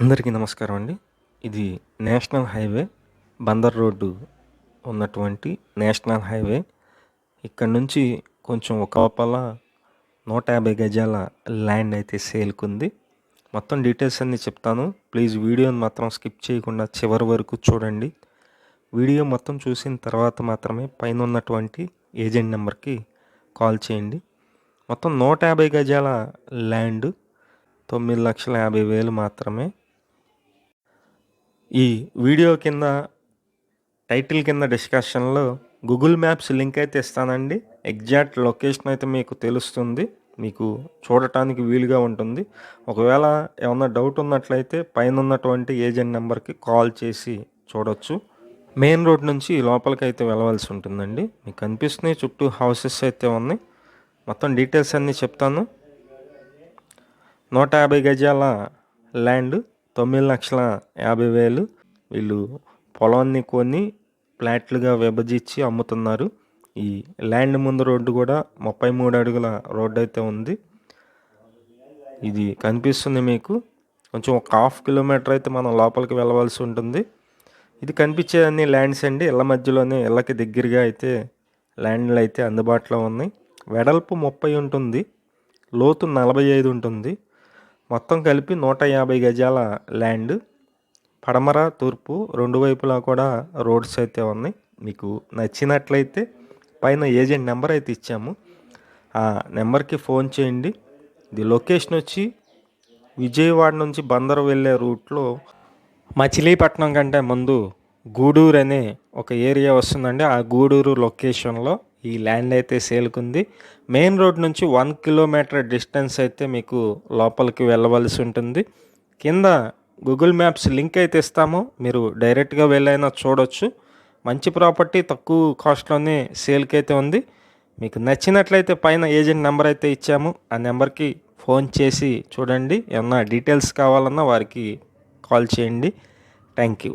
అందరికీ నమస్కారం అండి. ఇది నేషనల్ హైవే బందర్ రోడ్డు ఉన్నటువంటి నేషనల్ హైవే. ఇక్కడ నుంచి కొంచెం ఒక లోపల నూట యాభై గజాల ల్యాండ్ అయితే సేల్కుంది మొత్తం డీటెయిల్స్ అన్నీ చెప్తాను. ప్లీజ్ వీడియోని మాత్రం స్కిప్ చేయకుండా చివరి వరకు చూడండి. వీడియో మొత్తం చూసిన తర్వాత మాత్రమే పైన ఉన్నటువంటి ఏజెంట్ నెంబర్కి కాల్ చేయండి. మొత్తం నూట యాభై గజాల ల్యాండ్ తొమ్మిది లక్షల యాభై వేలు మాత్రమే ఈ వీడియో కింద టైటిల్ కింద డిస్కషన్లో గూగుల్ మ్యాప్స్ లింక్ అయితే ఇస్తానండి. ఎగ్జాక్ట్ లొకేషన్ అయితే మీకు తెలుస్తుంది. మీకు చూడటానికి వీలుగా ఉంటుంది. ఒకవేళ ఏమన్నా డౌట్ ఉన్నట్లయితే పైన ఉన్నటువంటి ఏజెంట్ నెంబర్కి కాల్ చేసి చూడొచ్చు. మెయిన్ రోడ్ నుంచి లోపలికి అయితే వెళ్ళవలసి ఉంటుందండి. మీకు కనిపిస్తున్నాయి చుట్టూ హౌసెస్ అయితే ఉన్నాయి. మొత్తం డీటెయిల్స్ అన్నీ చెప్తాను. నూట యాభై గజాల ల్యాండ్ తొమ్మిది లక్షల యాభై వేలు వీళ్ళు పొలాన్ని కొని ప్లాట్లుగా విభజించి అమ్ముతున్నారు. ఈ ల్యాండ్ ముందు రోడ్డు కూడా ముప్పై మూడు అడుగుల రోడ్డు అయితే ఉంది. ఇది కనిపిస్తుంది మీకు. కొంచెం ఒక హాఫ్ కిలోమీటర్ అయితే మనం లోపలికి వెళ్ళవలసి ఉంటుంది. ఇది కనిపించేదన్నీ ల్యాండ్స్ అండి. ఇళ్ళ మధ్యలోనే ఇళ్ళకి దగ్గరగా అయితే ల్యాండ్లు అయితే అందుబాటులో ఉన్నాయి. వెడల్పు ముప్పై ఉంటుంది. లోతు నలభై ఐదు ఉంటుంది. మొత్తం కలిపి నూట యాభై గజాల ల్యాండ్. పడమర తూర్పు రెండు వైపులా కూడా రోడ్స్ అయితే ఉన్నాయి. మీకు నచ్చినట్లయితే పైన ఏజెంట్ నెంబర్ అయితే ఇచ్చాము. ఆ నెంబర్కి ఫోన్ చేయండి. ఇది లొకేషన్ వచ్చి విజయవాడ నుంచి బందరు వెళ్ళే రూట్లో మచిలీపట్నం కంటే ముందు గూడూరు అనే ఒక ఏరియా వస్తుందండి. ఆ గూడూరు లొకేషన్లో ఈ ల్యాండ్ అయితే సేల్కుంది. మెయిన్ రోడ్ నుంచి వన్ కిలోమీటర్ డిస్టెన్స్ అయితే మీకు లోపలికి వెళ్ళవలసి ఉంటుంది. కింద గూగుల్ మ్యాప్స్ లింక్ అయితే ఇస్తాము. మీరు డైరెక్ట్గా వెళ్ళైనా చూడొచ్చు. మంచి ప్రాపర్టీ తక్కువ కాస్ట్లోనే సేల్కి అయితే ఉంది. మీకు నచ్చినట్లయితే పైన ఏజెంట్ నెంబర్ అయితే ఇచ్చాము. ఆ నెంబర్కి ఫోన్ చేసి చూడండి. ఏమన్నా డీటెయిల్స్ కావాలన్నా వారికి కాల్ చేయండి. Thank you.